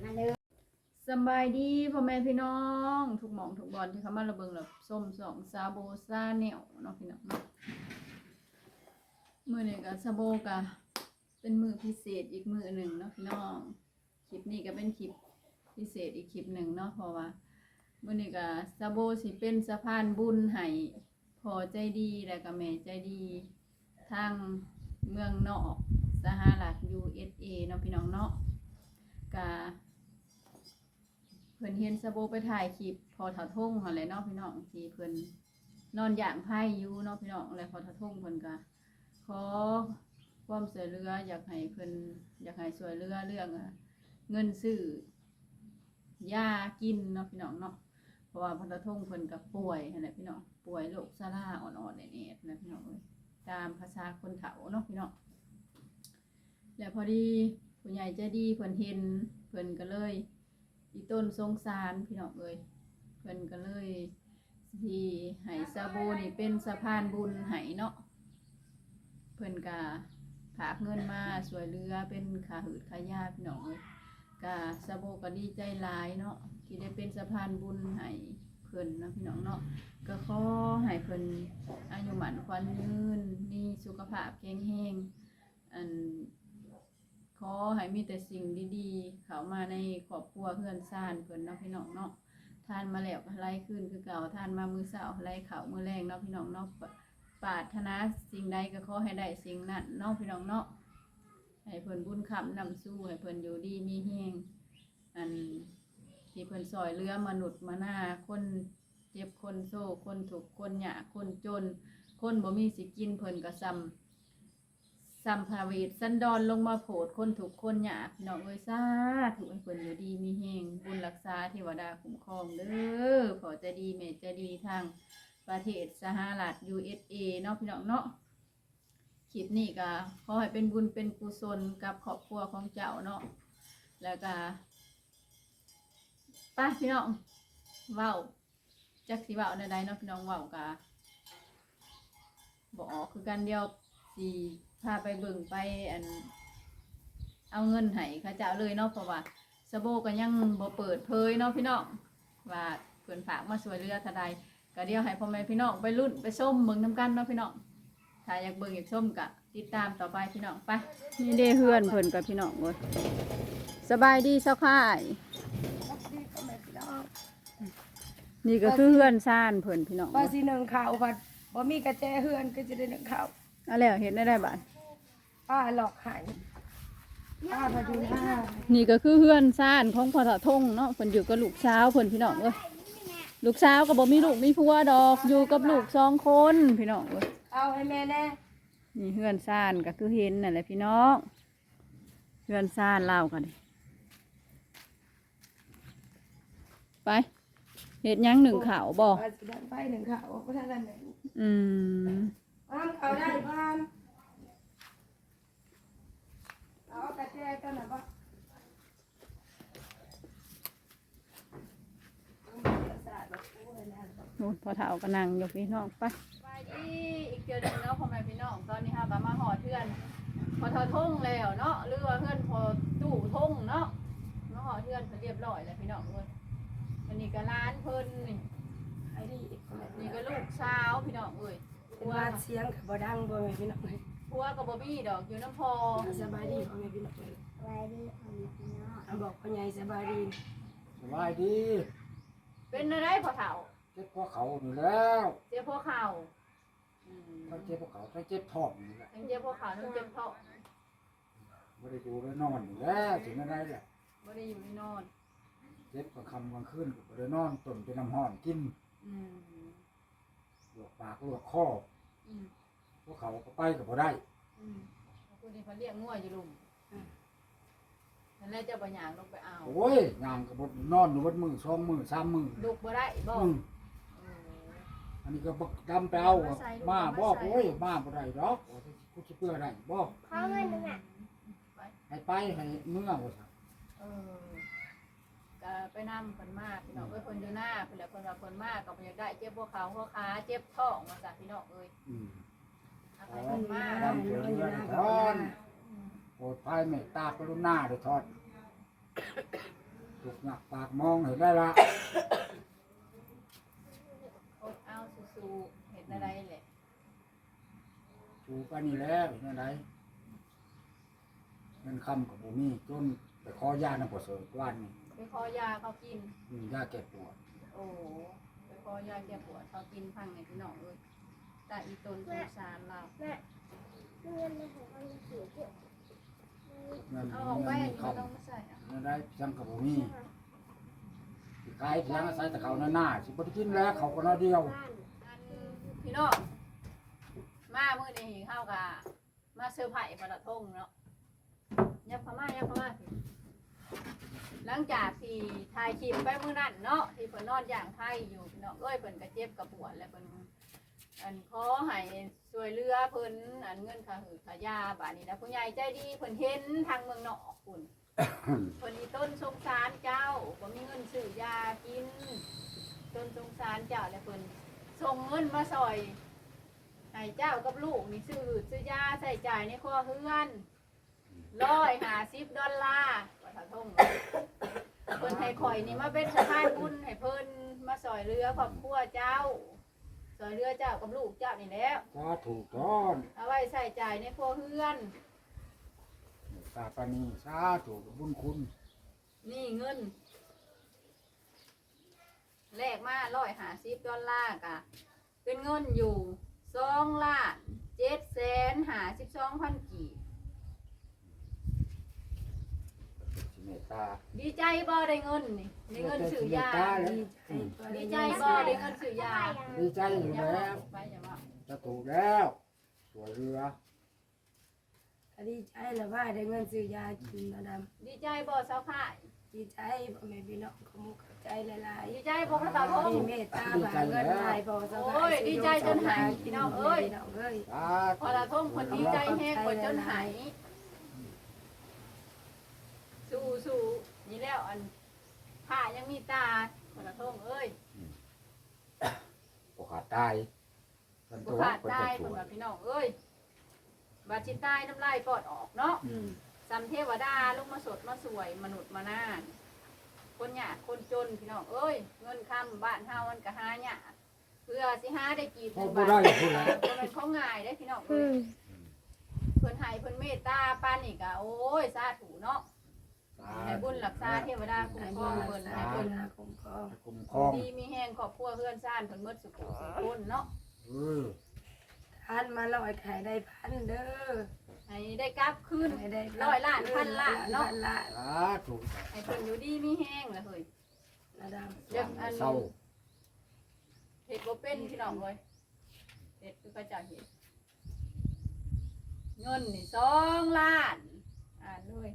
มาเลยสบายดีพ่อแม่พี่น้องทุกหมองทุกบอลที่เขามาระเบิงแบบส้มสองซาโบซาเหนียวเนาะพี่น้องเมือนี้กับซาโบกะเป็นมือพิเศษอีกมือหนึ่งเนาะพี่น้องคลิปนี้ก็เป็นคลิปพิเศษอีกคลิปหนึ่งเนาะเพราะว่ามือนี้กับซาโบสิเป็นสะพานบุญให้พอใจดีและก็แม่ใจดีทางเมืองนอกสหรัฐ USA เนาะพี่น้องเนาะ กะเพิ่อนเห็นสะโบไปถ่ายคลิปพอถาทุ่งอะไรเนาะพี่น้องที่เพิ่อนนอนอย่างไพ่อยู่เนาะพี่น้องแล้วพอถาทุ่งเพิ่อนก็ขอความช่วยเหลืออยากให้เพิ่อนอยากให้ช่วยเหลือเรื่องเงินซื้อยากินเนาะพี่น้องเนาะเพราะว่าพอถาทุ่งเพิ่นก็ป่วยนั่นแหละพี่น้องป่วยโรคซาร่าอ่อนๆแน่ๆนะพี่น้องเอ้ยตามภาษาคนเฒ่าเนาะพี่น้องแล้วพอดี ผู้ใหญ่ใจดีเพิ่นเห็นเพิ่นก็เลย อีต้นสงสารพี่น้องเอ้ยเพิ่นก็เลยที่ให้ซาโบนี่เป็นสะพานบุญให้เนาะเพิ่นก็ฝากเงินมาสวยเรือเป็นขาหืดขายาพี่น้องเอ้ยก็ซาโบก็ดีใจหลายเนาะที่ได้เป็นสะพานบุญให้เพิ่นนะพี่น้องเนาะก็ขอให้เพิ่นอายุหมันควันยืนมีสุขภาพแข็งแรงอัน ขอให้มีแต่สิ่งดีๆ เข้ามาในครอบครัวเพื่อนซ่านเพิ่นเนาะพี่น้องเนาะทานมาแล้วก็ไล่ขึ้นคือเก่าทานมามือเสาไล่เข่ามือแรงเนาะพี่น้องเนาะปาถนาสิ่งใดก็ขอให้ได้สิ่งนั้นเนาะพี่น้องเนาะให้เพิ่นบุญคำนำสู้ให้เพิ่นอยู่ดีมีแห้งอันที่เพิ่นซอยเรือมนุษย์มาหน้าคนเจ็บคนโซ่คนถูกคนหยาคนจน คนบ่มีสิกินเพิ่นก็ซ้ำ สัมภาเวทสันดอนลงมาโผดคนถูกคนหยาพี่น้องเอ้ยซาถูกให้เพิ่นอยู่ดีมีแหงบุญรักษาเทวดาคุ้มครองเด้อขอจะดีเมตจะดีทางประเทศสหรัฐ USA เนาะพี่น้องเนาะคลิปนี้ก็ขอให้เป็นบุญเป็นกุศลกับครอบครัวของเจ้าเนาะแล้วก็ไป้าพี่น้องเว้าจักสิเว้าในใดเนาะพี่น้องเว้ากะบอกออกคือกันเดียวสี พาไปเบิ่งไปอัน เอาเงินให้เข้าเจ้าเลยเนาะเพราะว่าสะโบก็ยังบ่เปิดเผยเนาะพี่น้องว่าเพิ่นฝากมาช่วยเหลือเท่าใดก็เดี๋ยวให้พ่อแม่พี่น้องไปรุ่นไปส้มเบิ่งนํกันเนาะพี่น้องถ้าอยากเบิ่งอยากส้มก็ติดตามต่อไปพี่น้องไปนี่เด้เฮือนเพิ่นกับพี่น้องเว้ยสบายดีเจ้าค่ายนี่ก็คือเฮือนซ่านเพิ่นพี่น้องว่าสิหนึ่งข่าวพัดบ่มีกระแจเฮือนก็จะได้หนึ่งข่าวเอาแล้วเห็นได้ได้บาด ป้าหลอกหายป้าพอดีหน้านี่ก็คือเพื่อนซ่านของพ่อถาทงเนาะเพิ่นอยู่กับลูกสาวเพิ่นพี่น้องเอ้ยลูกสาวก็บ่มีลูกมีผัวดอกอยู่กับลูกสองคนพี่น้องเอ้ยเอาให้แม่แน่นี่เพื่อนซ่านก็คือเห็นนั่นแหละพี่น้องเพื่อนซ่านเล่ากันดิไปเฮ็ดหยังหนึ่งข่าวบ่ว่าสิดันไปหนึ่งข่าวก็ท่านนั้นหนึ่งอืมพามเขาได้พามเอากระแจกันนะบ่ โอ้พอเฒ่าก็นั่งอยู่พี่น้องไปไปดีอีกเดือนหนึงเนาะพ่อแม่พี่น้องตอนนี้ฮะก็มาหอดเพื่อน พอเธอท่งแล้วเนาะหรือว่าเพื่อนพอตู้ท่งเนาะมาหอเพื่อนเพิ่นเรียบร้อยแล้วพี่น้องเอ้ยอันนี้ก็ร้านเพิ่นนี่ไอ้นี่นี่ก็ลูกสาวพี่น้องเอ้ยเป็นว่าเสียงกับบ่ดังบ่แม่พี่น้องเลยผัวกับบ่มีดอกอยู่น้ำพอสบายดีพ่อแม่พี่น้องเลยไว้ดีของพี่น้องเอาบอกพ่อใหญ่สบายดีสบายดีเป็นอะไรพอเฒ่า เจ็บพวกเขาอยู่แล้วเจ็บหัวเข่าอืมทั้งเจ็บพวกเขาทั้งเจ็บท้องอยู่แล้วทั้งเจ็บหัวเข่าทั้งเจ็บท้องไม่ได้ดูแล้วนอนอยู่แล้วถึงอะไรแหละบ่ได้อยู่ในนอน เจ็บกลางค่ำกลางคืนก็บ่ได้นอนต้นเป็นน้ำห้อนกินอืมลวกปากลวกคออืมพวกเขาก็ไปก็บ่ได้อืมคุณนี่เขาเรียกงัวอยู่ลุมนั่นแหละเจ้าบ่หยางลงไปเอาโอ้ยงามก็บ่นอนอยู่วัดมือสองมือสามมือลุกบ่ได้บ่อืมเอออั นนี้ก็บักดำไปเอามาบ่โอ้ยมาบ่ได้ดอกว่ากูสิเพื่อได้บ่เขาเงินนึงอะให้ไปให้เมื่อว่าซั่นเออก็ไปนำคนมากพี่น้องเอ้ยคนอยู่หน้าเพิ่นแหละคนว่าคนมากก็บ่อยากได้เจ็บพวกเขาพวกขาเจ็บท้องว่าซะพี่น้องเอ้ยอืมเอาไปคนมากดำเสือเงินทอนโปรดภัยเมตตากรุณาเด้อทอดถูกหนักปากมองเห็นได้ละ อดเอาสู้ ๆเห็นอะไรแหละถูกไปนี่แล้วเห็นได้เงินคำกับบุมีจนไปขอยาน้ำปวดเสริฐวันนี่ไปขอยาเขากิน มียาแก้ปวดโอ้ไปขอยาแก้ปวดเขากินพังในพี่น้องเอ้ยตาอีตนสงสารเราแม่เงินในของมันเสียเยอะเงินเอาออกไปเงิอันนนี้เขาไม่ต้องมาใส่อะเงินได้เพียงกับบุมีสิขายเพียงอาศัยแต่เขาหน้าหน้าสิบ่ได้กินแล้วเขาก็น้อยเดียว บ้านอัน พี่น้องมาเมื่อนี้เข้ากะมาเซอร์ไพรส์ปลาทงเนาะยับเข้ามายับเข้ามาสิหลังจากที่ถ่ายคลิปไปมื้อนั้นเนาะที่เพิ่นนอนอย่างไทยอยู่พี่น้องเอ้ยเพิ่นก็เจ็บกระปวดแล้วเพิ่นอันขอให้ช่วยเหลือเพิ่นอันเงินค่าหือค่ายาบาดนี้นะผู้ใหญ่ใจดีเพิ่นเห็นทางเมืองนอกคุณเพิ่นอีต้นสงสารเจ้าบ่มีเงินซื้อยากินต้นสงสารเจ้าแล้วเพิ่น ส่งเงินมาซอยให้เจ้ากับลูกนี่ซื้อซื้อยาใส่จ่ายในครัวเรือนร้อยห้าสิบดอลลาร์ว่าถ้าท่งเพิ่นให้ข่อยนี่มาเป็นสะพานบุญให้เพิ่นมาซอยเรือครอบครัวเจ้าซอยเรือเจ้ากับลูกเจ้านี่แหล้วถ้าถูกต้อนเอาไว้ใส่จ่ายในครัวเรือนสาปานีสาถูกบุญคุณนี่เงิน แลกมาร้อยห้าสิบดอลลาร์กะเป็นเงินอยู่สองล้านเจ็ดแสนห้าสิบสองพันกีบสิเมตตาดีใจบ่ได้เงินนี่ได้เงินซื้อยา ดีใจดีใจบ่ได้เงินซื้อยาดีใจอยู่อย่าแล้วว่าไปอย่าว่าจะถูกแล้วสวยเรือ ดีใจแล้วว่าได้เงินซื้อยากินนะดดีใจบ่สาวขายำดีใจพ่อแม่พี่น้องขมุกขอบใจหลายดีใจบ่กระเต่าทงๆมีเมตตาบาเงินหลายพอสบายโอ้ยดีใจจนหายพี่น้องเอ้ย พี่น้องเอ้ยสาพอละทงคนดีใจแห้งกว่าจนหายสู้สู้นี่แล้วอันผ้ายังมีตาพอละทงเอ้ยโอกาสตายกันบุตัวขาดคนตาจะยสคนวยว่าพี่น้องเอ้ย บาดชิตายน้ำลายปอดออกเนาะอืมสัมเทวดาลงมาสดมาสวยมนุษย์มานานคนยากคนจนพี่น้องเอ้ยเงินคำบ้านเฮามันก็หายากเพื่อสิหาได้กี่เขาบาบ่ทได้พูดแล้วบ่เป็นของง่ายได้อพี่น้องเอ้ยเพิ่นให้เพิ่นเมตตาปานนี่ก็โอ้ยสาธุเนาะให้บุญรักษาเทวดาคุ้มให้ครบุองญรัเพิ่กนษาให้เพิ่เพิ่นนหาคุ้มครองคุ้มครองดีมีแห้งครอบครัวเพื่อนซ่านเพิ่นหมดสุขสุขคนเนาะ เออทานมาลอยขายได้พันเด้อให้ได้กลับคืนให้ได้ร้อยล้านพันล้านเนาะพันล้านสาถูกให้เพิ่นอยู่ดีมีแห้งแล้วเฮ้ยนะดเดี๋ยวอันเศร้าเห็ดบ่เป็นพี่น้องเลยเห็ดคือพระเจ้าเห็ดเงินนี่สองล้านอ่านด้วย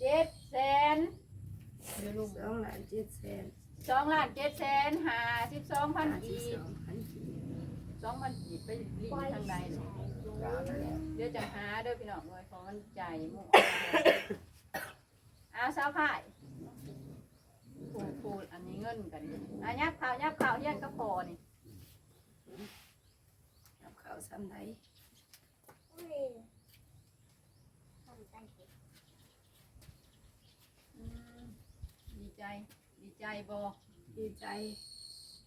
เจ็ดแสนเดี๋ยวลุงำสองล้านเจ็ดแสนสองล้านเจ็ดแสนห้าสิบสองพันห้าสิบกีส องพันกีบสองพันกีบไปรีดทางใดเนาะสาแล้วเดี๋ยวจะหาเด้อพี่น้องเลยของมันใจายหมู่เอาสาวขายปูปูอันนี้เงินกันอะยับข่าวยับข่าวเฮียนกระพอนี่กับข้าวซ้ำไหนอุ้ยทำใจเก็บอืมดีใจ ดีใจบอดีใจ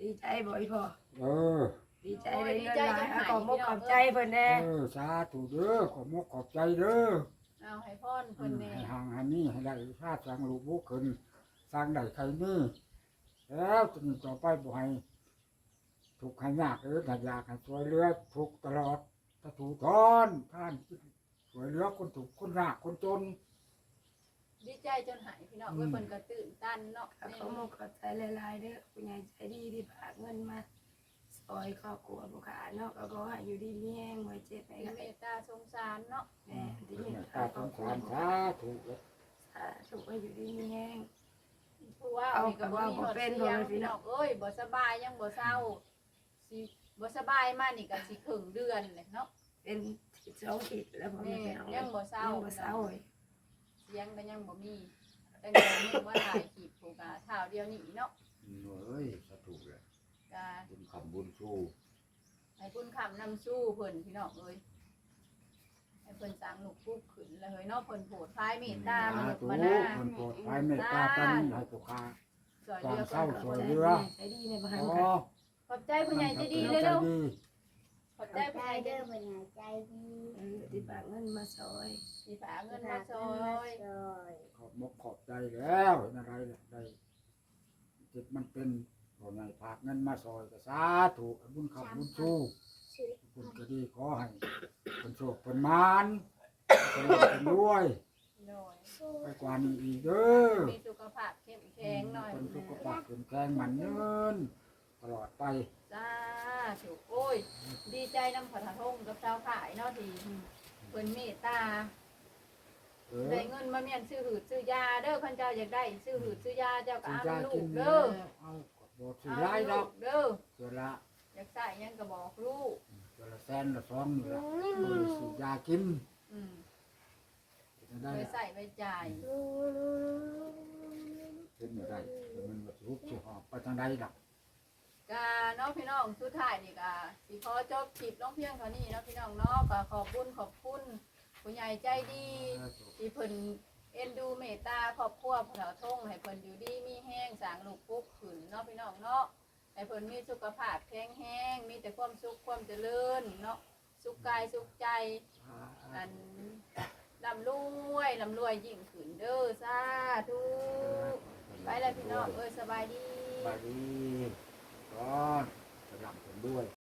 ดีใจบ่อยพอเออ ดีใจได้เงินหลายเอาขอบมุกขอบใจเพิ่นแน่เออสาถูกเด้อขอบมกขอบใจเด้อเอาให้พ่อนเพิ่นแน่ให้ห่างหันนี่ให้ได้ชาติสร้างลูกบุกขึ้นสร้างได้ใครนี่แล้วจะมีต่อไปบ่ให้ถูกข์ให้ยากเออถ้าอยากให้ช่วยเหลือถูกข์ตลอดถ้าถูกทอนท่านช่วยเหลือคนถูกข์คนยากคนจน ดีใจจนหายพี่น้องเว้ยเพิ่นก็ตื่นตันเนาะขอบมุกขอบใจหลายๆเด้อผู้ใหญ่ใจดีที่ฝากเงินมา ซอยครอบครัวบุคคาเนาะก็ขอให้อยู่ดีมีแห้งไว้เจ็บไปมีกับเมตตาสงสารเนาะแม่ที่มีตาตาสครองบครัสาวรสาถูกสาธุให้อยู่ดีมีแห้ง ผู้ว่านี่ก็บ่มีหอดเสียงพี่น้องเอ้ยบ่สบายยังบ่เศร้าสิบ่สบายมานี่ก็สิครึ่งเดือนเลยเนาะเป็นทิศสองทิศแล้วผมแม่ไม่เอายังบ่เศร้ายังบ่เศร้าเลยเสียงก็ยังบ่มีตั้งแต่มื้อว่าถ่ายคลิปผูกกะเท่าเดียวนี่เนาะเอ้ย สาถูกเลยกะบุญคำบุญสู้ให้คุณคำนำสู้เพิ่นพี่น้องเอ้ยให้ให้เพิ่นสร้างลูกปุ๊กขึ้นแล้วเฮ้ยเนาะเพิ่นโผดพายเมตตาสามนุษย์ธุมานาคนโปรดภัยเมตตาตานีให้ผู้ค้า สวยเรือเศร้าเพิ่นสวยใจเรือ ใจดีในบ้านโอ้ค่ะขอบใจผู้ใหญ่ใจดีใจเร็วดีๆขอบใจใจผู้ใหญ่ใจเด้อดีเป็นไงใจดีเออที่ฝากเงินมาซอยสีฝาเงินมาซอยซอยขอบมกขอบใจแล้วเห็นอะไรล่ะได้จิตมันเป็น บ่ไงผากเงินมาซอยก็สาธุบุญขับบุญสู้ชื่อบุญก็ดีขอให้คนโชคคนมานคนรวยคนรวยหน่อยสู้ไปกว่านี้อีกเด้อมีสุขภาพเข้มแข็งหน่อยคนสุขภาพเข้มแข็งมันเงินตลอดไปจ้าถูกโอ้ย ดีใจนำขอทาทงกับชาวขายเนาะที่เพิ่นเมตตาเออได้เงินมาเมียนซื้อหืดซื้อยาเด้อคันเจ้าอยากได้ ซื้อหืดซื้อยาเจ้าก็สิเอายาลูกิกนเด้อ เอาบ่สิเอาไล่ดลูอกกเด้อเสือละอยากใส่หยังก็บอกลูกเสือละแสนละสองนี่ละเออสิยากินอืมจะได้ไปละใส่ไปจ่ายกินบ่ได้เดี๋ยวมันบ่สิฮุบสิหอบไปทางใดดอกกาน้องพี่น้องสุดท้ายนี่กาสิขอจบคลิปน้องเพียงเท่านี้เนาะพี่น้องเนาะก็ขอบคุณขอบคุณผู้ใหญ่ใจดีที่เพิ่น เอ็นดูเมตตาครอบครัวพวกเราทงให้เพิ่นอยู่ดีมีแห้งสางลูกปุ๊กขึ้นเนาะพี่น้องเนาะให้เพิ่นมีสุขภาพแข็งแรงมีแต่ความสุขความเจริญเนาะสุขกายสุขใจอันลำรวยลำรวยยิ่งขึ้นเด้อสาธุไปแล้วพี่น้องเอ้ยสบายดีไปดีก่อนสำหรับผมด้วย